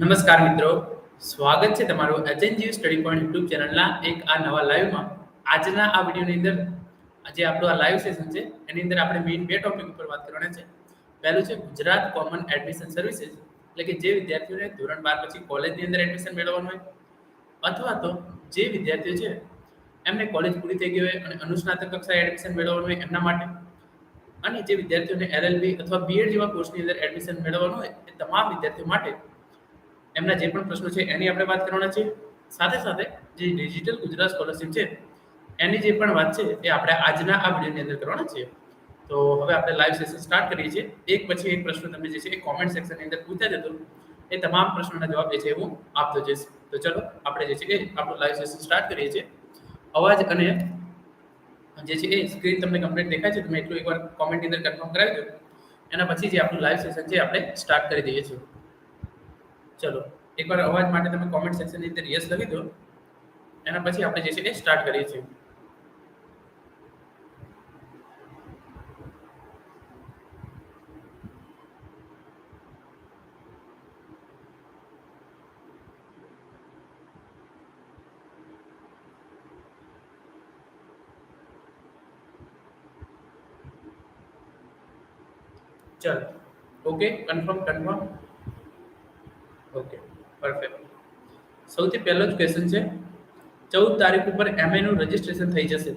નમસ્કાર મિત્રો. સ્વાગત છે તમારું એચએનજી સ્ટડી પોઈન્ટ યુટ્યુબ ચેનલના એક આ નવા લાઈવમાં. આજના આ વિડીયોની અંદર આજે આપણું આ લાઈવ સેશન છે. એની અંદર આપણે મેઇન બે ટોપિક ઉપર વાત કરવાના છે. પહેલું છે ગુજરાત કોમન એડમિશન સર્વિસીસ એટલે કે જે વિદ્યાર્થીઓને ધોરણ બાર પછી કોલેજની અંદર એડમિશન મેળવવાનું હોય, અથવા તો જે વિદ્યાર્થીઓ છે, એમને કોલેજ પૂરી થઈ ગઈ હોય અને અનુસ્નાતક કક્ષાએ એડમિશન મેળવવાનું હોય એમના માટે. અને જે વિદ્યાર્થીઓને એલએલબી અથવા બીએડ જેવા કોર્સની અંદર એડમિશન મેળવવાનું હોય એ તમામ વિદ્યાર્થીઓ માટે એમના જે પણ પ્રશ્નો છે, એની આપણે વાત કરવાના છે સાથે સાથે જે ડિજિટલ ગુજરાત સ્કોલરશિપ છે, એની જે પણ વાત છે, એ આપણે આજના આ વિડીયોની અંદર કરવાના છીએ. તો હવે આપણે લાઈવ સેશન સ્ટાર્ટ કરીએ છીએ. એક પછી એક પ્રશ્ન તમે જે છે, એ કોમેન્ટ સેક્શનની અંદર પૂછતા જતો એ તમામ પ્રશ્નોના જવાબ જે છે હું આપતો જઈશ. તો ચલો, આપણે જે છે, એ આપણું લાઈવ સેશન સ્ટાર્ટ કરીએ છીએ. અવાજ અને જે છે, એ સ્ક્રીન તમને કમ્પ્લીટ દેખાય છે, તમે એટલું એકવાર કોમેન્ટની અંદર કન્ફર્મ કરાવી દો. એના પછી જે આપણું લાઈવ સેશન છે આપણે સ્ટાર્ટ કરી દઈએ છીએ. ચલો, એકવાર અવાજ માટે તમે કોમેન્ટ સેક્શનની અંદર યસ લખી દો. એના પછી આપણે જે છે એ સ્ટાર્ટ કરીએ છીએ. ચલો okay confirm confirm okay perfect સૌથી પહેલો જ ક્વેશ્ચન છે, ચૌદ તારીખ ઉપર એમએ નું રજીસ્ટ્રેશન થઈ જશે.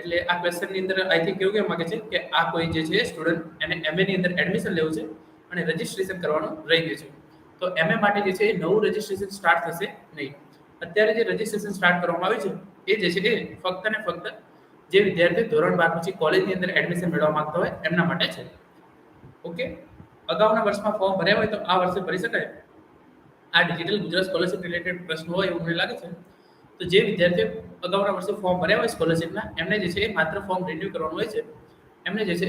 એટલે આ ક્વેશ્ચનની અંદર આઈ થિંક એવું કહેવા માંગે છે કે આ કોઈ જે છે સ્ટુડન્ટ એને એમએ ની અંદર એડમિશન લેવું છે અને રજીસ્ટ્રેશન કરવાનું રહી ગયું છે. તો એમએ માટે જે છે એ નવું રજીસ્ટ્રેશન સ્ટાર્ટ થશે નહીં. અત્યારે જે રજીસ્ટ્રેશન સ્ટાર્ટ કરવામાં આવ્યું છે, એ જે છે એ ફક્ત ને ફક્ત જે વિદ્યાર્થી ધોરણ બાર પછી કોલેજની અંદર એડમિશન મેળવવા માંગતા હોય એમના માટે છે. ઓકે અગાઉના વર્ષમાં ફોર્મ ભર્યા હોય તો આ વર્ષે ભરી શકાય? આ ડિજિટલ ગુજરાત સ્કોલરશિપ રિલેટેડ પ્રશ્ન હોય એવું મને લાગે છે. તો જે વિદ્યાર્થીઓ અગાઉના વર્ષે ફોર્મ ભર્યા હોય સ્કોલરશિપના એમને જે છે એ માત્ર ફોર્મ રિન્યુ કરવાનું હોય છે. એમને જે છે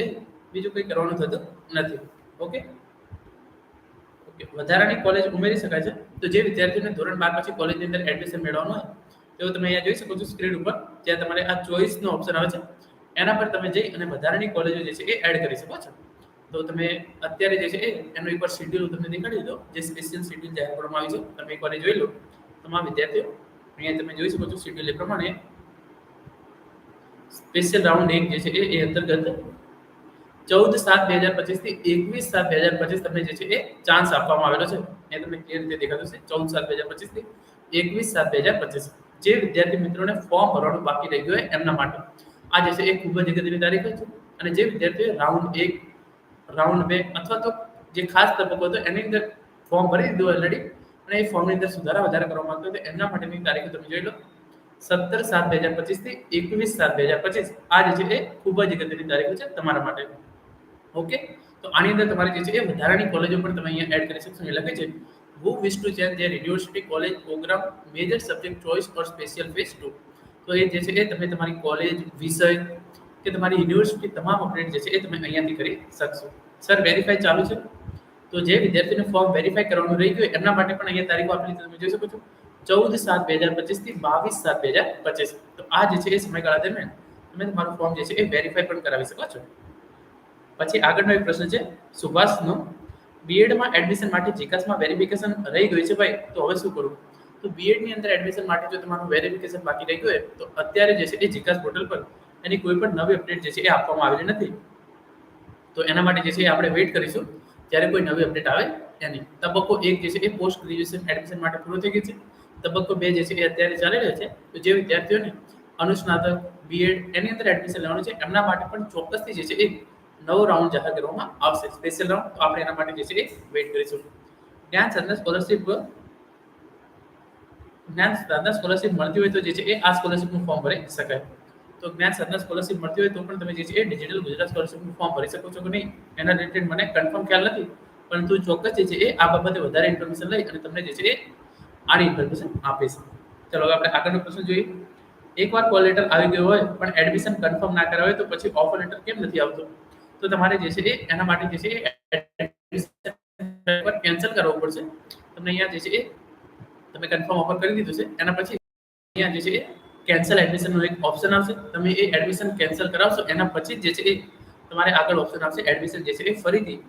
બીજું કંઈ કરવાનું થતું નથી. ઓકે ઓકે વધારાની કોલેજ ઉમેરી શકાય છે. તો જે વિદ્યાર્થીઓને ધોરણ બાર પછી કોલેજની અંદર એડમિશન મેળવવાનું હોય, તેઓ તમે અહીંયા જોઈ શકો છો સ્ક્રીન ઉપર જ્યાં તમારે આ ચોઈસનો ઓપ્શન આવે છે. એના પર તમે જઈ અને વધારાની કોલેજો જે છે એ એડ કરી શકો છો. તો તમે અત્યારે જે છે એનું એકવાર શેડ્યુલ તમને દેખાડી દો જે સ્પેશિયલ શેડ્યુલ જાહેર કરવામાં આવ્યું છે, તમે એકવાર જોઈ લો. તમામ વિદ્યાર્થીઓ, અહીંયા તમે જોઈ શકો છો શેડ્યુલ એ પ્રમાણે. સ્પેશિયલ રાઉન્ડ એક જે છે એ એ અંતર્ગત ચૌદ સાત બે હજાર પચીસથી એકવીસ સાત બે હજાર પચીસ તમને જે છે એ ચાન્સ આપવામાં આવેલો છે. એ તમને ક્લિયર રીતે દેખાતું છે ચૌદ સાત બે હજાર પચીસથી એકવીસ સાત બે હજાર પચીસ. જે વિદ્યાર્થી મિત્રોને ફોર્મ ભરવાનું બાકી રહી ગયું હોય એમના માટે. આ જે છે એ ખૂબ જ અગત્યની તારીખ છે. અને જે વિદ્યાર્થીઓએ રાઉન્ડ એક રાઉન્ડ બે અથવા તો જે ખાસ તબક્કો હતો, એની અંદર ફોર્મ ભરી દીધું ઓલરેડી અને એ ફોર્મની અંદર સુધારા વધારે કરવા માંગતો હતો. એમના માટેની તારીખો તમે જોઈ લો. સત્તર સાત બે હજાર પચીસથી એકવીસ સાત બે હજાર પચીસ. આ જે છે એ ખૂબ જ અગત્યની તારીખો છે તમારા માટે. ઓકે? તો આની અંદર તમારી જે છે એ વધારાની કોલેજો પણ તમે અહીંયા એડ કરી શકશો. એ લખે છે, who wish to change their university college program, major subject choice or special phase 2 તો એ જે છે એ તમે તમારી કોલેજ વિષય કે તમારી યુનિવર્સિટી તમામ અપડેટ જે છે એ તમે અહીંયાથી કરી શકશો. સર વેરીફાઈ ચાલુ છે? તો જે વિદ્યાર્થીને ફોર્મ વેરીફાઈ કરવાનું રહી ગયું, એમના માટે પણ અહીંયા તારીખો આપેલી તમે જોઈ શકો છો. ચૌદ સાત બે હજાર પચીસથી બાવીસ સાત બે હજાર પચીસ. તો આ જે છે એ સમયગાળા દરમિયાન તમે તમારું ફોર્મ જે છે એ વેરીફાઈ પણ કરાવી શકો છો. પછી આગળનો એક પ્રશ્ન છે, સુભાષનો બીએડમાં એડમિશન માટે જીકાસમાં વેરિફિકેશન રહી ગયું છે ભાઈ? તો હવે શું કરું? તો બીએડની અંદર એડમિશન માટે જો તમારું વેરિફિકેશન બાકી રહી ગયું હોય, તો અત્યારે જે છે એ જીકાસ પોર્ટલ પર એની કોઈ પણ નવી અપડેટ જે છે એ આપવામાં આવેલી નથી. તો એના માટે જે છે એ આપણે વેઇટ કરીશું. જ્યારે કોઈ નવી અપડેટ આવે એની. તબક્કો એક જે છે એ પોસ્ટ ગ્રેજ્યુએશન એડમિશન માટે પૂરો થઈ ગઈ છે. તબક્કો બે જે છે એ અત્યારે ચાલી રહ્યો છે. તો જે વિદ્યાર્થીઓને અનુસ્નાતક બીએડ એની અંદર એડમિશન લેવાનું છે, એમના માટે પણ ચોક્કસથી જે છે એ નવો રાઉન્ડ જાહેર કરવામાં આવશે. સ્પેશિયલ રાઉન્ડ તો આપણે એના માટે જે છે એ વેઇટ કરીશું. જ્ઞાન સાધના સ્કોલરશિપ જ્ઞાન સ્કોલરશિપ મળતી હોય તો જે છે એ આ સ્કોલરશિપનું ફોર્મ ભરી શકાય. તો જ્ઞાન સાધના સ્કોલરશિપ મળતી હોય તો પણ તમે જે છે એ ડિજિટલ ગુજરાત સ્કોલરશિપનું ફોર્મ ભરી શકો છો કે નહીં? એના રિલેટેડ મને કન્ફર્મ ખ્યાલ નથી, પરંતુ ચોક્કસ જે છે એ આ બાબતે વધારે ઇન્ફોર્મેશન લઈ અને તમને જે છે એ આની ઇન્ફોર્મેશન આપીશ. ચલો, હવે આપણે આગળનો પ્રશ્ન જોઈએ. એકવાર કોલ લેટર આવી ગયો હોય, પણ એડમિશન કન્ફર્મ ના કરાવે તો પછી ઓફર લેટર કેમ નથી આવતો? તો તમારે જે છે એ એના માટે જે છે એ કેન્સલ કરવું પડશે. તમને અહીંયા જે છે એ તમે કન્ફર્મ ઓફર કરી દીધું છે, એના પછી અહીંયા જે છે એ કેન્સલ એડમિશનનો એક ઓપ્શન આવશે. તમે એ એડમિશન કેન્સલ કરાવશો, એના પછી જે છે એ તમારે આગળ ઓપ્શન આવશે. એડમિશન જે છે એ ફરીથી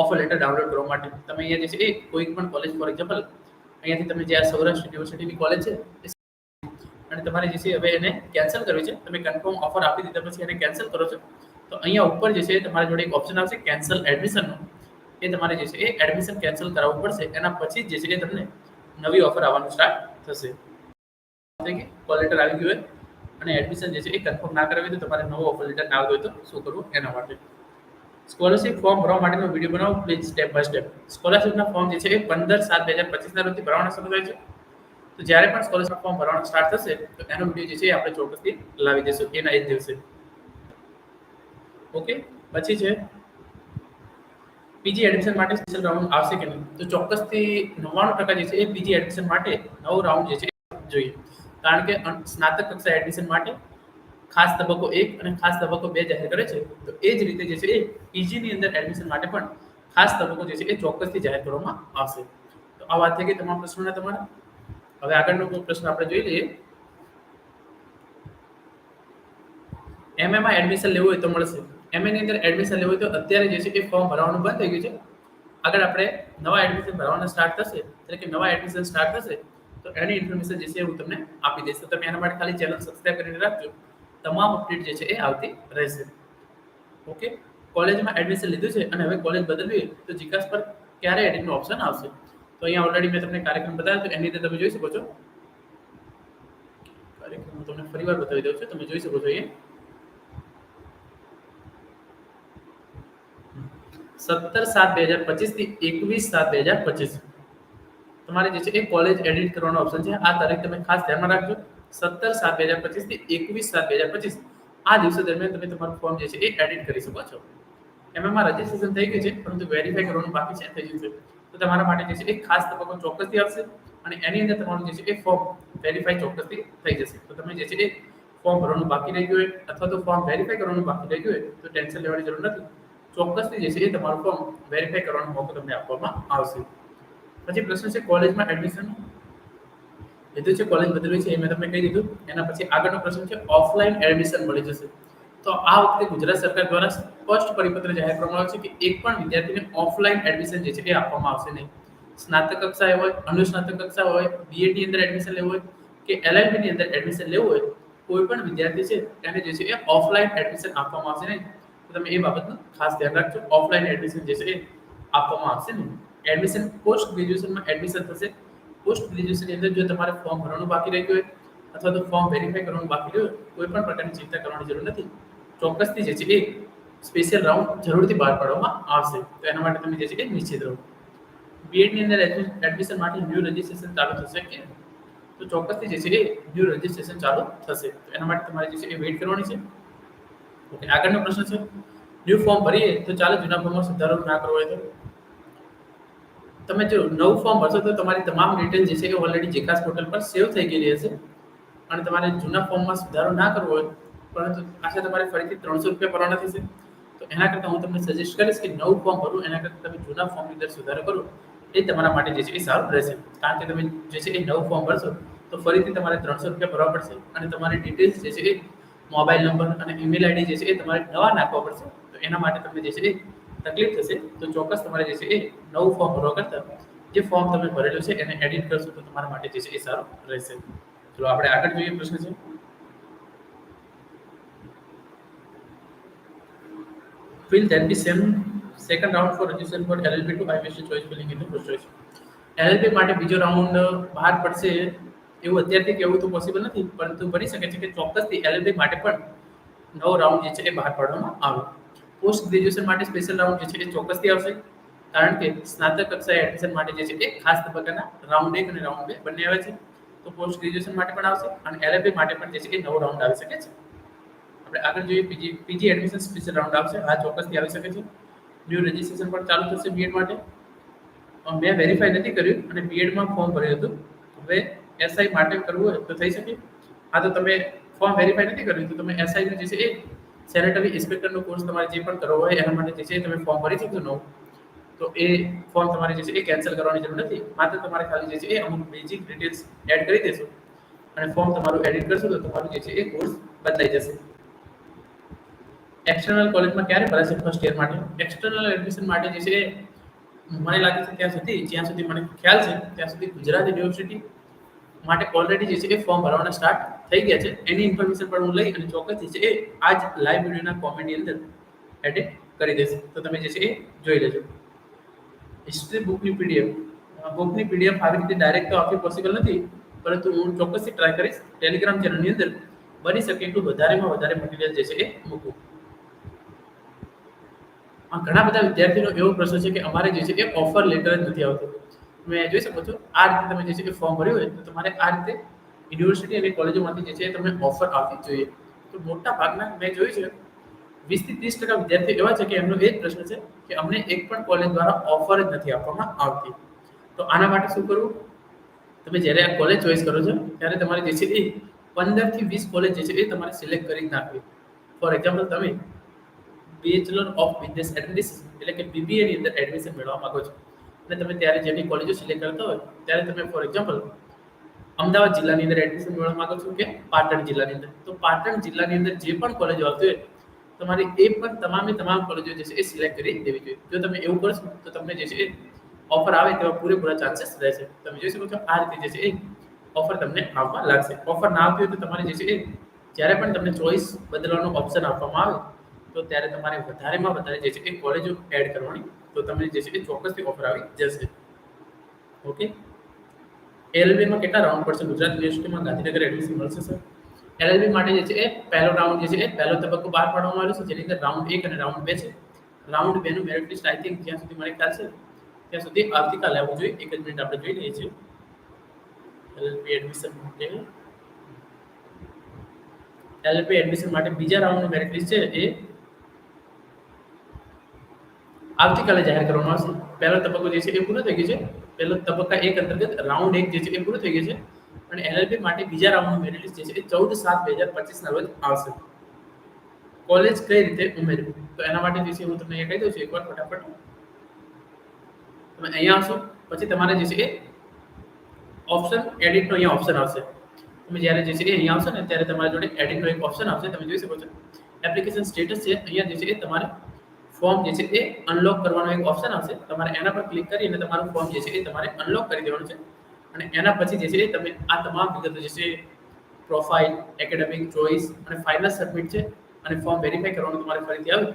ઓફર લેટર ડાઉનલોડ કરવા માટે. તમે અહીંયા જે છે એ કોઈ પણ કોલેજ ફોર એક્ઝામ્પલ અહીંયાથી તમે જે આ સૌરાષ્ટ્ર યુનિવર્સિટીની કોલેજ છે અને તમારે જે છે હવે એને કેન્સલ કરવી છે. તમે કન્ફર્મ ઓફર આપી દીધા પછી એને કેન્સલ કરો છો. તો અહીંયા ઉપર જે છે તમારા જોડે એક ઓપ્શન આવશે કેન્સલ એડમિશનનો એ તમારે જે છે એ એડમિશન કેન્સલ કરાવવું પડશે. એના પછી જે છે એ તમને નવી ઓફર આવવાનું સ્ટાર્ટ થશે. કોલ લેટર આવી ગયું હોય અને એડમિશન જે છે એ કન્ફર્મ ના કરાવી તો તમારે નવો ઓફર લેટર ના આવ્યો હોય તો શું કરવું એના માટે. સ્કોલરશિપ ફોર્મ ભરવા માટેનો વીડિયો બનાવો પ્લીઝ સ્ટેપ બાય સ્ટેપ સ્કોલરશિપના ફોર્મ જે છે એ પંદર સાત બે હજાર પચીસના રોજથી ભરવાના શરૂ થાય છે. તો જ્યારે પણ સ્કોલરશિપ ફોર્મ ભરવાનું સ્ટાર્ટ થશે, તો એનો વીડિયો જે છે આપણે ચોક્કસથી લાવી દઈશું. એના એ જ દિવસે. ઓકે પછી છે પીજી એડમિશન માટે સ્પેશિયલ રાઉન્ડ આવશે કે નહીં? તો ચોક્કસથી નવ્વાણું ટકા જે છે એ પીજી એડમિશન માટે નવો રાઉન્ડ જે છે જોઈએ. કારણ કે સ્નાતક કક્ષા એડમિશન માટે ખાસ તબક્કો એક અને ખાસ તબક્કો બે જાહેર કરે છે. તો એ જ રીતે જે છે એ પીજીની અંદર એડમિશન માટે પણ ખાસ તબક્કો જે છે એ ચોક્કસથી જાહેર કરવામાં આવશે. તો આ વાત થઈ ગઈ તમામ પ્રશ્નોના તમારા? હવે આગળનો કોઈ પ્રશ્ન આપણે જોઈ લઈએ. એમએમાં એડમિશન લેવું હોય તો મળશે. એમએની અંદર એડમિશન લેવું હોય તો અત્યારે જે છે એ ફોર્મ ભરવાનું બંધ થઈ ગયું છે. આગળ આપણે નવા એડમિશન ભરવાના સ્ટાર્ટ થશે. એટલે કે નવા એડમિશન સ્ટાર્ટ થશે. તો એની ઇન્ફોર્મેશન જે છે હું તમને આપી દઈશ. તો તમે એના માટે ખાલી ચેનલ સબસ્ક્રાઇબ કરીને રાખજો. તમામ અપડેટ જે છે એ આવતી રહેશે. ઓકે કોલેજમાં એડમિશન લીધું છે અને હવે કોલેજ બદલવી તો જીકાસ પર ક્યારે એડિટનું ઓપ્શન આવશે? તો અહીંયા ઓલરેડી મેં તમને કાર્યક્રમ બતાવ્યો તો એની રીતે તમે જોઈ શકો છો. કાર્યક્રમ હું તમને ફરીવાર બતાવી દઉં છું. તમે જોઈ શકો છો અહીંયા. સત્તર સાત બે હજાર પચીસથી એકવીસ સાત બે હજાર પચીસ. તમારે જે છે એ કોલેજ એડિટ કરવાનો ઓપ્શન છે. આ તારીખ તમે ખાસ ધ્યાનમાં રાખજો. સત્તર સાત બે હજાર પચીસથી એકવીસ સાત બે હજાર પચીસ. આ દિવસો દરમિયાન તમે તમારું ફોર્મ જે છે એ એડિટ કરી શકો છો. એમાં રજીસ્ટ્રેશન થઈ ગયું છે, પરંતુ વેરીફાઈ કરવાનું બાકી છે, થઈ ગયું છે. તો તમારા માટે જે છે એ ખાસ તબક્કો ચોક્કસથી આવશે અને એની અંદર તમારું જે છે એ ફોર્મ વેરીફાઈ ચોક્કસથી થઈ જશે. તો તમે જે છે એ ફોર્મ ભરવાનું બાકી રહી ગયું હોય, અથવા તો ફોર્મ વેરીફાઈ કરવાનું બાકી રહી ગયું હોય, તો ટેન્શન લેવાની જરૂર નથી. ચોક્કસથી જે છે એ તમારું ફોર્મ વેરીફાઈ કરવાનો મોકો તમને આપવામાં આવશે. પછી પ્રશ્ન છે કોલેજમાં એડમિશન લીધું છે કોલેજ બદલવી છે એ મેં તમને કહી દીધું. એના પછી આગળનો પ્રશ્ન છે ઓફલાઈન એડમિશન મળી જશે. તો આ વખતે ગુજરાત સરકાર દ્વારા સ્પષ્ટ પરિપત્ર જાહેર કરવામાં આવ્યો છે કે એક પણ વિદ્યાર્થીને ઓફલાઈન એડમિશન જે છે એ આપવામાં આવશે નહીં. સ્નાતક કક્ષાએ હોય, અનુસ્નાતક કક્ષા હોય બીએડની અંદર એડમિશન લેવું હોય કે એલએલબી ની અંદર એડમિશન લેવું હોય, કોઈ પણ વિદ્યાર્થી છે તેને જે છે એ ઓફલાઈન એડમિશન આપવામાં આવશે નહીં. તમે એ બાબતનું ખાસ ધ્યાન રાખજો. ઓફલાઈન એડમિશન જે છે એ આપવામાં આવશે નહીં. એડમિશન પોસ્ટ ગ્રેજ્યુએશનમાં એડમિશન થશે. પોસ્ટ ગ્રેજ્યુએશનની અંદર જો તમારે ફોર્મ ભરવાનું બાકી રહ્યું હોય, અથવા તો ફોર્મ વેરીફાઈ કરવાનું બાકી રહ્યું હોય, કોઈ પણ પ્રકારની ચિંતા કરવાની જરૂર નથી. ચોક્કસથી જે છે એ સ્પેશિયલ રાઉન્ડ જરૂરથી બહાર પાડવામાં આવશે. તો એના માટે તમે જે છે એ નિશ્ચિત રહો. બીએડની અંદર એડમિશન માટે ન્યૂ રજિસ્ટ્રેશન ચાલુ થશે કે તો ચોક્કસથી જે છે એ ન્યૂ રજિસ્ટ્રેશન ચાલુ થશે. તો એના માટે તમારે જે છે એ વેઇટ કરવાની છે. ઓકે આગળનો પ્રશ્ન છે ન્યૂ ફોર્મ ભરીએ તો ચાલે જૂના ફોર્મમાં સુધારો ના કરવો હોય તો? તમે જો નવું ફોર્મ ભરશો તો તમારી તમામ ડિટેલ જે છે એ ઓલરેડી જેકાસ પોર્ટલ પર સેવ થઈ ગયેલી હશે. અને તમારે જૂના ફોર્મમાં સુધારો ના કરવો હોય, પરંતુ પાછા તમારે ફરીથી ત્રણસો રૂપિયા ભરવાના થશે. તો એના કરતાં હું તમને સજેસ્ટ કરીશ કે નવું ફોર્મ ભરું, એના કરતાં તમે જૂના ફોર્મની અંદર સુધારો કરો. એ તમારા માટે જે છે એ સારું રહેશે. કારણ કે તમે જે છે એ નવું ફોર્મ ભરશો, તો ફરીથી તમારે ત્રણસો રૂપિયા ભરવા પડશે. અને તમારી ડિટેલ્સ જે છે એ મોબાઈલ નંબર અને ઈમેલ આઈડી જે છે એ તમારે નવા નાખવા પડશે. તો એના માટે તમને જે છે એ તકલીફ થશે તો ચોક્કસ તમારે જે છે એ નવું ફોર્મ ભરવા કરતાં જે ફોર્મ તમે ભરેલું છે એને એડિટ કરશો તો તમારા માટે જે છે એ સારું રહેશે. ચલો, આપણે આગળ જોઈએ પ્રશ્ન છે. Will then be same second round for registration for LLB to IBC choice filling in the choice. LLB માટે બીજો રાઉન્ડ બહાર પડશે એવું અત્યારથી કહેવું તો પોસિબલ નથી, પરંતુ બની શકે છે કે ચોક્કસથી એલએલબી માટે પણ નવો રાઉન્ડ જે છે એ બહાર પાડવામાં આવે. પોસ્ટ ગ્રેજ્યુએશન માટે સ્પેશિયલ રાઉન્ડ જે છે એ ચોક્કસથી આવશે. કારણ કે સ્નાતક કક્ષાએ એડમિશન માટે જે છે એ ખાસ તબક્કાના રાઉન્ડ એક અને રાઉન્ડ બે બંને આવે છે. તો પોસ્ટ ગ્રેજ્યુએશન માટે પણ આવશે અને એલએલબી માટે પણ જે છે એ નવો રાઉન્ડ આવી શકે છે. આપણે આગળ જોઈએ PG PG admission special round આવશે. આ ચોક્કસથી આવી શકે છે. ન્યૂ રજિસ્ટ્રેશન પણ ચાલુ થશે બીએડ માટે. મેં વેરીફાઈ નથી કર્યું અને બીએડમાં ફોર્મ ભર્યું હતું. હવે એસઆઈ માટે કરવું હોય તો થઈ શકે. આ તો તમે ફોર્મ વેરીફાઈ નથી કર્યું તો તમે એસઆઈનું જે છે એ સેનેટરી ઇન્સ્પેક્ટરનો કોર્સ તમારે જે પણ કરવો હોય, એના માટે જે છે તમે ફોર્મ ભરી શકશો નો તો એ ફોર્મ તમારે જે છે એ કેન્સલ કરવાની જરૂર નથી. માત્ર તમારે ખાલી જે છે એ અમુક બેઝિક ડિટેલ્સ એડ કરી દેશો અને ફોર્મ તમારું એડિટ કરશો તો તમારું જે છે એ કોર્સ બદલાઈ જશે. એક્સટર્નલ કોલેજમાં ક્યારે ભરાશે ફર્સ્ટ યર માટે? એક્સટર્નલ એડમિશન માટે જે છે એ મને લાગે છે ત્યાં સુધી, જ્યાં સુધી મને ખ્યાલ છે, ત્યાં સુધી ગુજરાત યુનિવર્સિટી માટે ઓલરેડી જે છે એ ફોર્મ ભરવાના સ્ટાર્ટ થઈ ગયા છે. એની ઇન્ફોર્મેશન પણ હું લઈ અને ચોક્કસ જે છે એ આજ લાઈવ વિડીયોના કોમેન્ટની અંદર એડ કરી દઈશ. તો તમે જે છે એ જોઈ લેજો. હિસ્ટ્રી બુકની પીડીએફ બુકની પીડીએફ આવી રીતે ડાયરેક્ટ તો આપવી પોસિબલ નથી, પરંતુ હું ચોક્કસથી ટ્રાય કરીશ. ટેલિગ્રામ ચેનલની અંદર બની શકે એટલું વધારેમાં વધારે મટીરિયલ જે છે એ મૂકવું. આ ઘણા બધા વિદ્યાર્થીનો એવો પ્રશ્ન છે કે અમારે જે છે એ ઓફર લેટર જ નથી આવતું. તમે જોઈ શકો છો, આ રીતે તમે જે છે કે ફોર્મ ભર્યું હોય, તો તમારે આ રીતે યુનિવર્સિટી અને કોલેજોમાંથી જે છે તમને ઓફર આવવી જોઈએ. તો મોટા ભાગના મેં જોયું છે વીસથી ત્રીસ ટકા વિદ્યાર્થીઓ એવા છે કે એમનો એ જ પ્રશ્ન છે કે અમને એક પણ કોલેજ દ્વારા ઓફર જ નથી આપવામાં આવતી. તો આના માટે શું કરવું? તમે જ્યારે આ કોલેજ ચોઈસ કરો છો, ત્યારે તમારે જે છે એ પંદરથી વીસ કોલેજ જે છે એ તમારે સિલેક્ટ કરી નાખવી. ફોર એક્ઝામ્પલ તમે બેચલર ઓફ બિઝનેસ એડમિનિસ્ટ્રેશન એટલે કે બીબીએની અંદર એડમિશન મેળવવા માંગો છો. અને તમે ત્યારે જેની કોલેજો સિલેક્ટ કરતા હોય, ત્યારે તમે ફોર એક્ઝામ્પલ અમદાવાદ જિલ્લાની અંદર એડમિશન મેળવવા માંગો છો કે પાટણ જિલ્લાની અંદર? તો પાટણ જિલ્લાની અંદર જે પણ કોલેજો આવતી હોય, તમારે એ પણ તમામે તમામ કોલેજો જે છે એ સિલેક્ટ કરી દેવી જોઈએ. જો તમે એવું કરશો, તો તમને જે છે એ ઓફર આવે તેવા પૂરેપૂરા ચાન્સીસ રહેશે. તમે જોઈ શકો છો, આ રીતે જે છે એ ઓફર તમને આવવા લાગશે. ઓફર ના આવતી હોય તો તમારે જે છે એ જ્યારે પણ તમને ચોઈસ બદલવાનો ઓપ્શન આપવામાં આવે, તો ત્યારે તમારે વધારેમાં વધારે જે છે એ કોલેજો એડ કરવાની તો તમને જે છે એ ચોક્કસથી ઓફર આવી જશે. ઓકે એલએલબીમાં કેટલા રાઉન્ડ પડશે? ગુજરાત યુનિવર્સિટીમાં ગાંધીનગર એડમિશન મળશે સર એલએલબી માટે જે છે એ પહેલો રાઉન્ડ જે છે એ પહેલો તબક્કો બહાર પાડવામાં આવ્યો છે, જેની અંદર રાઉન્ડ એક અને રાઉન્ડ બે છે. રાઉન્ડ બે નું મેરિટ લિસ્ટ આઈ થિંક જ્યાં સુધી મને ખ્યાલ છે, ત્યાં સુધી આવતીકાલે આવવું જોઈએ. એક જ મિનિટ આપણે જોઈ લઈએ છીએ. એલએલબી એડમિશન માટે. એલએલબી એડમિશન માટે બીજા રાઉન્ડનું મેરિટ લિસ્ટ છે એ આવતીકાલે જાહેર કરવામાં આવશે. પહેલો તબક્કો જે છે એ પૂરો થઈ ગયો છે. પહેલો તબક્કા એક અંતર્ગત રાઉન્ડ એક જે છે એ પૂરો થઈ ગયો છે. અને એલએલબી માટે બીજા રાઉન્ડનું મેરિટ જે છે એ ચૌદ સાત બે હજાર પચીસના રોજ આવશે. કોલેજ કઈ રીતે ઉમેરવું? તો એના માટે જે છે હું તમને કહી દઉં છું એકવાર ફટાફટ. તમે અહીંયા આવશો, પછી તમારે જે છે એ ઓપ્શન એડિટનો અહીંયા ઓપ્શન આવશે. તમે જ્યારે જે છે એ અહીંયા આવશો ને, ત્યારે તમારા જોડે એડિટનો એક ઓપ્શન આવશે, તમે જોઈ શકો છો. એપ્લિકેશન સ્ટેટસ છે, અહીંયા જે છે એ તમારે ફોર્મ જે છે એ અનલોક કરવાનો એક ઓપ્શન આવશે. તમારે એના પર ક્લિક કરીને તમારું ફોર્મ જે છે એ તમારે અનલોક કરી દેવાનું છે. અને એના પછી જે છે તમે આ તમામ વિગતો જે છે પ્રોફાઇલ એકેડેમિક ચોઇસ અને ફાઇનલ સબમિટ છે અને ફોર્મ વેરીફાઈ કરવાનું તમારે ફરીથી આવે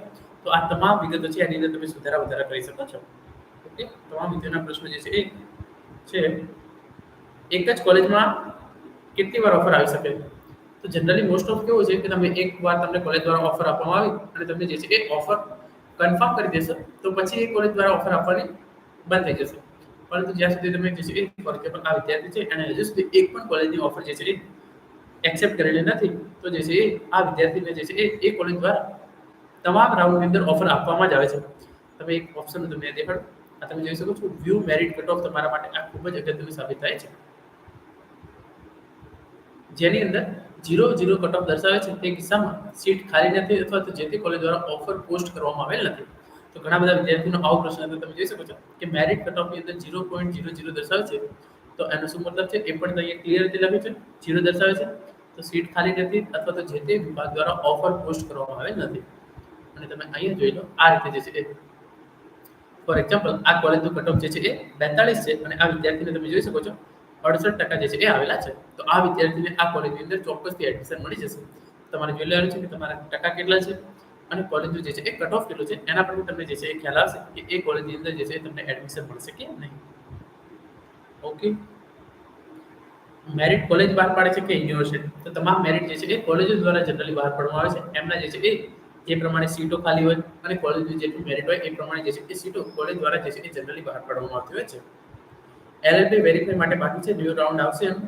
તો આ તમામ વિગતો છે એની અંદર તમે સુધારા વધારા કરી શકો છો. ઓકે? તમામ વિદ્યાર્થીના પ્રશ્નો જે છે એ છે. એક જ કોલેજમાં કેટલી વાર ઓફર આવી શકે? તો જનરલી મોસ્ટ ઓફ કેવું છે કે તમે એક વાર તમને કોલેજ દ્વારા ઓફર આપવામાં આવી અને તમને જે છે એ ઓફર કન્ફર્મ કરી દેશો, તો પછી એ કોલેજ દ્વારા ઓફર આપવાની બંધ થઈ જશે. પરંતુ જ્યાં સુધી તમે જે છે એ એક્ઝામ્પલ આ વિદ્યાર્થી છે, એને હજુ સુધી એક પણ કોલેજની ઓફર જે છે એ એક્સેપ્ટ કરેલી નથી, તો જે છે એ આ વિદ્યાર્થીને જે છે એ એ કોલેજ દ્વારા તમામ રાઉન્ડની અંદર ઓફર આપવામાં જ આવે છે. તમે એક ઓપ્શન તમને દેખાડો. આ તમે જોઈ શકો છો વ્યૂ મેરિટ કટ ઓફ તમારા માટે આ ખૂબ જ અગત્યનું સાબિત થાય છે. જેની અંદર જીરો જીરો કટ ઓફ દર્શાવે છે તે કિસ્સામાં સીટ ખાલી નથી અથવા તો જે તે કોલેજ દ્વારા ઓફર પોસ્ટ કરવામાં આવેલ નથી. તો ઘણા બધા વિદ્યાર્થીઓનો આવો પ્રશ્ન હતો. તમે જોઈ શકો છો કે મેરિટ કટ અંદર જીરો પોઈન્ટ જીરો જીરો દર્શાવે છે. તો એનો શું મતલબ છે? એ પણ અહીંયા ક્લિયર રીતે લખ્યું છે. જીરો દર્શાવે છે. તો સીટ ખાલી નથી અથવા તો જે તે વિભાગ દ્વારા ઓફર પોસ્ટ કરવામાં આવેલ નથી. અને તમે અહીંયા જોઈ લો, આ રીતે જે છે એ. ફોર એક્ઝામ્પલ આ કોલેજનું કટ જે છે એ બેતાળીસ છે અને આ વિદ્યાર્થીને તમે જોઈ શકો છો અડસઠ ટકા જે છે એ આવેલા છે. તો આ વિદ્યાર્થીને આ કોલેજની અંદર ચોક્કસથી એડમિશન મળી જશે. તમારે જોઈ લેવાનું છે કે તમારા ટકા કેટલા છે? અને કોલેજનું જે છે એ કટ ઓફ કેટલું છે? એના પર તમને જે છે એ ખ્યાલ આવશે કે એ કોલેજની અંદર જે છે એ તમને એડમિશન મળશે કે નહીં. ઓકે મેરિટ કોલેજ બહાર પાડે છે કે યુનિવર્સિટી તો તમામ મેરિટ જે છે એ કોલેજો દ્વારા જનરલી બહાર પાડવામાં આવે છે. એમના જે છે એ જે પ્રમાણે સીટો ખાલી હોય અને કોલેજની જેટલું મેરિટ હોય એ પ્રમાણે જે છે એ સીટો કોલેજ દ્વારા જે છે એ જનરલી બહાર પાડવામાં આવતી હોય છે. એલએલબી વેરીફાઈ માટે બાકી છે ન્યૂ રાઉન્ડ આવશે એમ.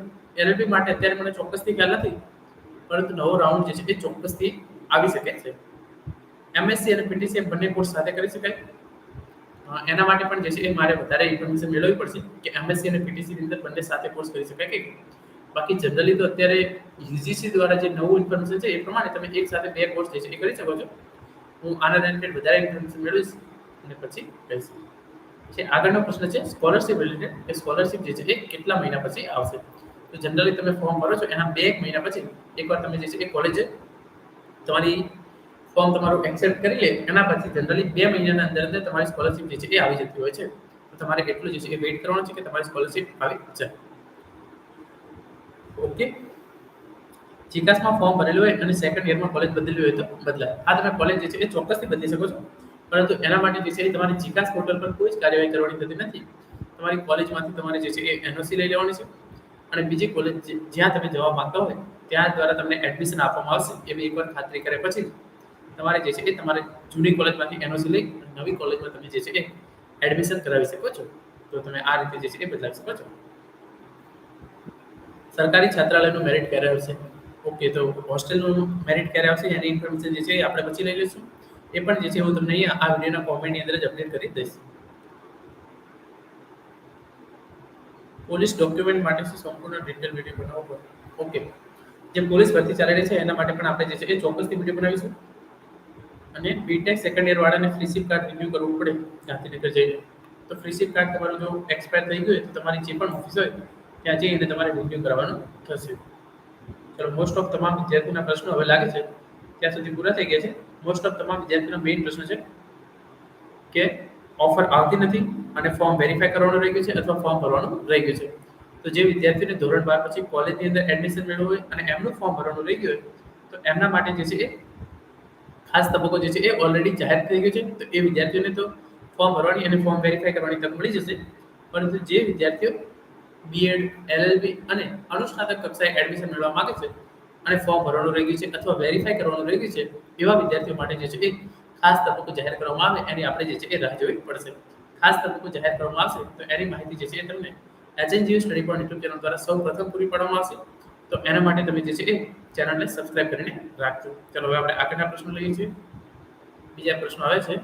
એલએલબી માટે અત્યારે મને ચોક્કસથી ખ્યાલ નથી, પરંતુ નવો રાઉન્ડ જે છે એ ચોક્કસથી આવી શકે છે. એમએસસી અને પીટીસી બંને કોર્સ સાથે કરી શકાય. એના માટે પણ જે છે એ મારે વધારે ઇન્ફોર્મેશન મેળવવી પડશે કે એમએસસી અને પીટીસી ની અંદર બંને સાથે કોર્સ કરી શકાય કે બાકી જનરલી તો અત્યારે યુજીસી દ્વારા જે નવું ઇન્ફોર્મેશન છે એ પ્રમાણે તમે એક સાથે બે કોર્સ જે છે એ કરી શકો છો. હું આના રિલેટેડ વધારે ઇન્ફોર્મેશન મેળવીશ અને પછી કહીશ. છે. આગળનો પ્રશ્ન છે સ્કોલરશિપ રિલેટેડ કે સ્કોલરશિપ જે છે એ કેટલા મહિના પછી આવશે? તો જનરલી તમે ફોર્મ ભરો છો, એના બે એક મહિના પછી એકવાર તમે જે છે એ કોલેજે તમારી ફોર્મ તમારું એક્સેપ્ટ કરી લે, એના પછી જનરલી બે મહિનાના અંદર અંદર તમારી સ્કોલરશિપ જે છે એ આવી જતી હોય છે. તો તમારે કેટલું જે છે એ વેઇટ કરવાનું છે કે તમારી સ્કોલરશિપ આવી જાય. ઓકે ચિકાસમાં ફોર્મ ભરેલું હોય અને સેકન્ડ યરમાં કોલેજ બદલવી હોય તો બદલાય. આ તમે કોલેજ જે છે એ ચોક્કસથી બદલી શકો છો. પરંતુ એના માટે જે છે એ તમારી જીકાસ પોર્ટલ પર કોઈ જ કાર્યવાહી કરવાની થતી નથી. તમારી કોલેજમાંથી તમારે જે છે એ એનઓસી લઈ લેવાની છે. અને બીજી કોલેજ જ્યાં તમે જવા માંગતા હોય, ત્યાં દ્વારા તમને એડમિશન આપવામાં આવશે. એવી એકવાર ખાતરી કર્યા પછી તમારે જે છે એ તમારે જૂની કોલેજમાંથી એનઓસી લઈ નવી કોલેજમાં તમે જે છે એ એડમિશન કરાવી શકો છો. તો તમે આ રીતે જે છે એ બદલાવી શકો છો. સરકારી છાત્રાલયનું મેરિટ ક્યારે આવશે ઓકે તો હોસ્ટેલનું મેરિટ ક્યારે આવશે. એની ઇન્ફોર્મેશન જે છે એ આપણે પછી લઈ લઈશું. એ પણ જે છે હું તમને અહીંયા આ વિડીયોના કોમેન્ટની અંદર જ અપડેટ કરી દઈશ. પોલીસ ડોક્યુમેન્ટ માટે શું સંપૂર્ણ ડિટેલ વીડિયો બનાવવો પડે. ઓકે જે પોલીસ ભરતી ચાલી રહી છે, એના માટે પણ આપણે જે છે એ ચોક્કસથી વીડિયો બનાવીશું. અને બીટેક સેકન્ડ યર વાળાને ફ્રી કાર્ડ રિન્યુ કરવું પડે ગાંધીનગર જઈને. તો ફ્રી સિપ કાર્ડ તમારું જો એક્સપાયર થઈ ગયું હોય, તો તમારી જે પણ ઓફિસ હોય, ત્યાં જઈને તમારે રિન્યુ કરવાનું થશે. ચલો મોસ્ટ ઓફ તમામ વિદ્યાર્થીઓના પ્રશ્નો હવે લાગે છે. ત્યાં સુધી પૂરા થઈ ગયા છે. મોસ્ટ ઓફ તમામ વિદ્યાર્થીનો મેઇન પ્રશ્ન છે કે ઓફર આવતી નથી અને ફોર્મ વેરીફાઈ કરવાનું રહી ગયું છે અથવા ફોર્મ ભરવાનું રહી ગયું છે. તો જે વિદ્યાર્થીઓને ધોરણ બાર પછી કોલેજની અંદર એડમિશન મેળવવું હોય અને એમનું ફોર્મ ભરવાનું રહી ગયું હોય, તો એમના માટે જે છે એ ખાસ તબક્કો જે છે એ ઓલરેડી જાહેર થઈ ગયો છે. તો એ વિદ્યાર્થીઓને તો ફોર્મ ભરવાની અને ફોર્મ વેરીફાઈ કરવાની તક મળી જશે. પરંતુ જે વિદ્યાર્થીઓ બીએડ એલએલબી અને અનુસ્નાતક કક્ષાએ એડમિશન મેળવવા માંગે છે અને ફોર્મ ભરવાનું રહી ગયું છે અથવા વેરીફાઈ કરવાનું રહી ગયું છે, એવા વિદ્યાર્થીઓ માટે જે છે એ ખાસ તબક્કો જાહેર કરવામાં આવે, એની આપણે જે છે એ રાહ જોવી પડશે. ખાસ તબક્કો જાહેર કરવામાં આવશે, તો એની માહિતી જે છે એ તમને HNGU study point YouTube channel દ્વારા સૌ પ્રથમ પૂરી પાડવામાં આવશે. તો એના માટે તમે જે છે એ ચેનલને સબસ્ક્રાઇબ કરીને રાખજો. ચલો, હવે આપણે આગળના પ્રશ્નો લઈએ છીએ. બીજા પ્રશ્નો આવે છે.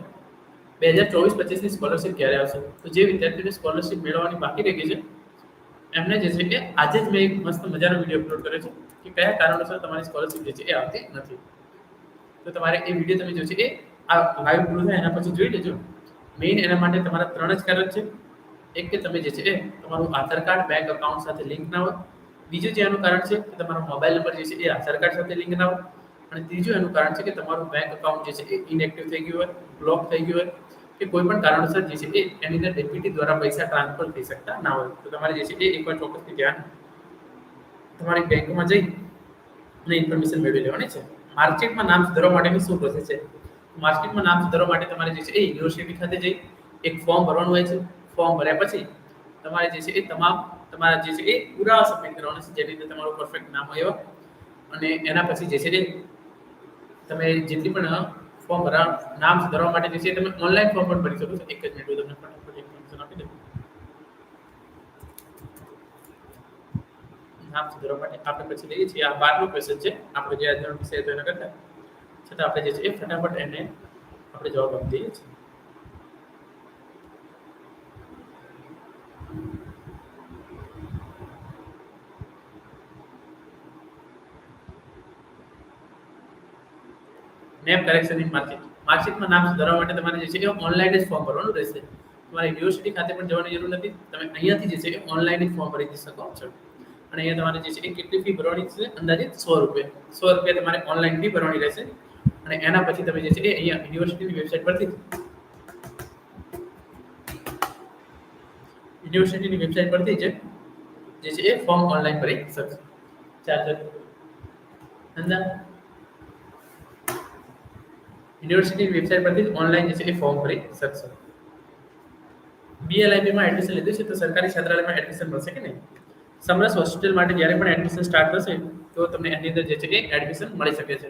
બે હજાર ચોવીસ પચીસની સ્કોલરશિપ ક્યારે આવશે? તો જે વિદ્યાર્થીઓને સ્કોલરશિપ મેળવવાની બાકી રહી ગઈ છે એમને જે છે કે આજે જ મેં એક મસ્ત મજાનો વીડિયો અપલોડ કર્યો છે કે કયા કારણોસર તમારી સ્કોલરશિપ જે છે એ આવતી નથી. તો તમારે એ વીડિયો તમે જો છે એ આ લાઈવ પૂરું થાય એના પછી જોઈ લેજો. મેઇન એના માટે તમારા ત્રણ જ કારણ છે. એક કે તમે જે છે એ તમારું આધાર કાર્ડ બેંક અકાઉન્ટ સાથે લિંક ના હોય. બીજું જે એનું કારણ છે કે તમારો મોબાઈલ નંબર જે છે એ આધાર કાર્ડ સાથે લિંક ના હોય. અને ત્રીજું એનું કારણ છે કે તમારું બેંક અકાઉન્ટ જે છે એ ઇનએક્ટિવ થઈ ગયું હોય બ્લોક થઈ ગયું હોય. કે કોઈ પણ કારણોસર જે છે એ એની અંદર ડેપ્યુટી દ્વારા પૈસા ટ્રાન્સફર થઈ શકતા ના હોય. તો તમારે જે છે એ એકવાર ચોક્કસથી ધ્યાન તમારી બેંકમાં જઈ અને ઇન્ફોર્મેશન મેળવી લેવાની છે. માર્કેટમાં નામ સુધારવા માટેની શું પ્રોસેસ છે? માર્કેટમાં નામ સુધારવા માટે તમારે જે છે એ યુનિવર્સિટી ખાતે જઈ એક ફોર્મ ભરવાનું હોય છે. ફોર્મ ભર્યા પછી તમારે જે છે એ તમામ તમારા જે છે એ પુરાવા સબમિટ કરવાના છે. જેની અંદર તમારું પરફેક્ટ નામ હોય અને એના પછી જે છે એ તમે જેટલી પણ ફોર્મ ભરા, નામ સુધારવા માટે જે છે તમે ઓનલાઈન ફોર્મ પણ ભરી શકો છો. એક જ મિનિટ તમને ફટાફટ ઇન્ફોર્મેશન આપી દઉં. નામ સુધારવા માટે આપણે પછી લઈએ છીએ. આ બારમો ક્વેશ્ચન છે. આપણે જે આજનો વિષય હતો એના કરતા. છતાં આપણે જે છે એ ફટાફટ એને આપણે જવાબ આપી દઈએ છીએ. નેમ કરેક્શન ઇન માર્કશીટ માર્કશીટમાં નામ સુધારવા માટે તમારે જે છે એ ઓનલાઈન જ ફોર્મ ભરવાનું રહેશે. તમારે યુનિવર્સિટી ખાતે પણ જવાની જરૂર નથી. તમે અહીંયાથી જે છે એ ઓનલાઈન જ ફોર્મ ભરી શકો છો. અને અહીંયા તમારે જે છે એ કેટલી ફી ભરવાની છે? અંદાજિત સો રૂપિયા. સો રૂપિયા તમારે ઓનલાઈન ફી ભરવાની રહેશે. અને એના પછી તમે જે છે એ અહીંયા યુનિવર્સિટીની વેબસાઇટ પરથી યુનિવર્સિટીની વેબસાઇટ પરથી જ જે છે એ ફોર્મ ઓનલાઈન ભરી શકશો. ચાર્જર અંદા યુનિવર્સિટીની વેબસાઇટ પરથી ઓનલાઈન જે છે એ ફોર્મ ભરી શકશો. બીએલઆઈબીમાં એડમિશન લીધું છે તો સરકારી છાત્રાલયમાં એડમિશન મળશે કે નહીં? સમરસ હોસ્પિટલ માટે જ્યારે પણ એડમિશન સ્ટાર્ટ થશે, તો તમને એની અંદર જે છે એ એડમિશન મળી શકે છે.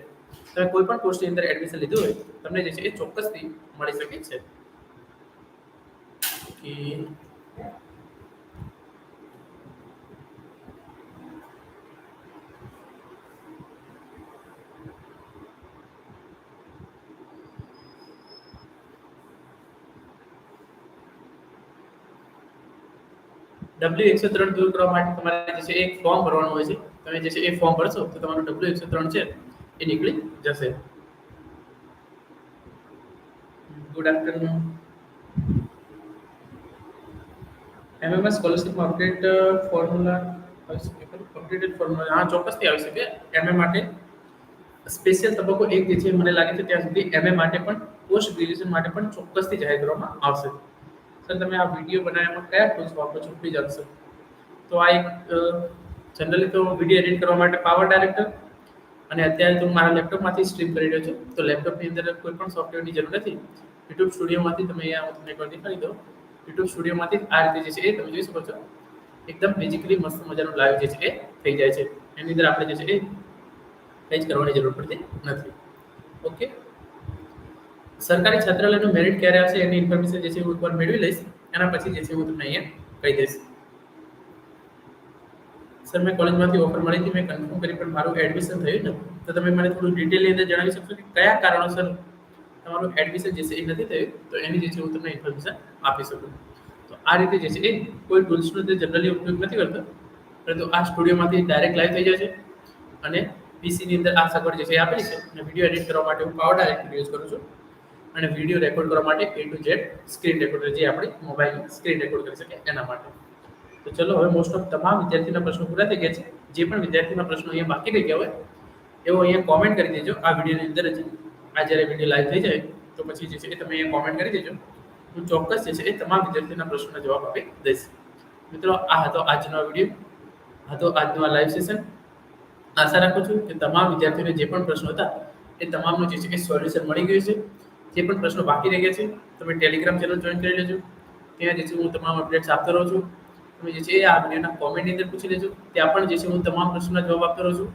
તમે કોઈ પણ કોર્સની અંદર એડમિશન લીધું હોય, તમને જે છે એ ચોક્કસથી મળી શકે છે. કે ડબલ્યુ એકસો ત્રણ દૂર કરવા માટે તમારે જે છે એક ફોર્મ ભરવાનું હોય છે. તમે જે છે એ ફોર્મ ભરશો તો તમારું ડબલ્યુ એકસો ત્રણ છે એ નીકળી જશે. Good afternoon MMS scholarship update formula આવી શકે અપડેટેડ ફોર્મ્યુલા હા, ચોક્કસથી આવી શકે. એમએ માટે સ્પેશિયલ તબક્કો એક જે છે મને લાગે છે ત્યાં સુધી એમએ માટે પણ પોસ્ટ ગ્રેજ્યુએશન માટે પણ ચોક્કસથી જાહેર કરવામાં આવશે. સર, તમે આ વીડિયો બનાવવામાં કયા ટૂલ્સ વાપરો છો? પ્લીઝ આન્સર તો આ એક જનરલી તો વીડિયો એડિટ કરવા માટે પાવર ડાયરેક્ટર અને અત્યારે તો મારા લેપટોપમાંથી સ્ટ્રીમ કરી રહ્યો છું. તો લેપટોપની અંદર કોઈ પણ સોફ્ટવેરની જરૂર નથી. યુટ્યુબ સ્ટુડિયોમાંથી તમે અહીંયા હું તમને એકવાર દેખાડી દઉં. યુટ્યુબ સ્ટુડિયોમાંથી આ રીતે જે છે એ તમે જોઈ શકો છો. એકદમ બેઝિકલી મસ્ત મજાનું લાઈવ જે છે એ થઈ જાય છે. એની અંદર આપણે જે છે એ કંઈ જ કરવાની જરૂર પડતી નથી. ઓકે સરકારી છાત્રાલયનું મેરિટ ક્યારે આવશે એની ઇન્ફોર્મેશન જે છે હું એકવાર મેળવી લઈશ. એના પછી જે છે હું તમને અહીંયા કહી દઈશ. સર મેં કોલેજમાંથી ઓફર મળી હતી, મેં કન્ફર્મ કરી, પણ મારું એડમિશન થયું ને તો તમે મને થોડું ડિટેલની અંદર જણાવી શકશો કે કયા કારણોસર તમારું એડમિશન જે છે એ નથી થયું? તો એની જે છે હું તમને ઇન્ફોર્મેશન આપી શકું. તો આ રીતે જે છે એ કોઈ ટૂલ્સનો તે જનરલી ઉપયોગ નથી કરતો, પરંતુ આ સ્ટુડિયોમાંથી ડાયરેક્ટ લાઈવ થઈ જાય છે. અને પીસીની અંદર આ સગવડ જે છે આપેલી છે. અને વીડિયો એડિટ કરવા માટે હું પાવર ડાયરેક્ટ યુઝ કરું છું. અને વીડિયો રેકોર્ડ કરવા માટે A to Z screen recorder જે આપણે મોબાઈલ સ્ક્રીન રેકોર્ડ કરી શકીએ એના માટે. તો ચલો, હવે મોસ્ટ ઓફ તમામ વિદ્યાર્થીના પ્રશ્નો પૂરા થઈ ગયા છે. જે પણ વિદ્યાર્થીના પ્રશ્નો અહીંયા બાકી રહી ગયા હોય, એવો અહીંયા કોમેન્ટ કરી દેજો. આ વિડીયોની અંદર જ આ જ્યારે વીડિયો લાઈવ થઈ જાય, તો પછી જે છે એ તમે અહીંયા કોમેન્ટ કરી દેજો. હું ચોક્કસ જે છે એ તમામ વિદ્યાર્થીના પ્રશ્નોના જવાબ આપી દઈશ. મિત્રો, આ હતો આજનો વીડિયો. હતો આજનો આ લાઈવ સેશન આશા રાખું છું કે તમામ વિદ્યાર્થીઓને જે પણ પ્રશ્નો હતા, એ તમામનું જે છે એ સોલ્યુશન મળી ગયું છે. જે પણ પ્રશ્નો બાકી રહી ગયા છે, તમે ટેલિગ્રામ ચેનલ જોઈન કરી લેજો. ત્યાં જે છે હું તમામ અપડેટ્સ આપતો રહું છું. તમે જે છે આ વિડીયોના કોમેન્ટની અંદર પૂછી લેજો. ત્યાં પણ જે છે હું તમામ પ્રશ્નોના જવાબ આપતો રહું છું.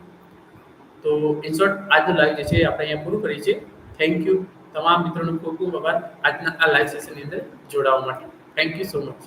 તો ઇન શોર્ટ આજનું લાઈવ જે છે આપણે અહીંયા પૂરું કરીએ છીએ. થેન્ક યુ તમામ મિત્રોનો ખૂબ ખૂબ આભાર આજના આ લાઈવ સેશનની અંદર જોડાવા માટે. Thank you so much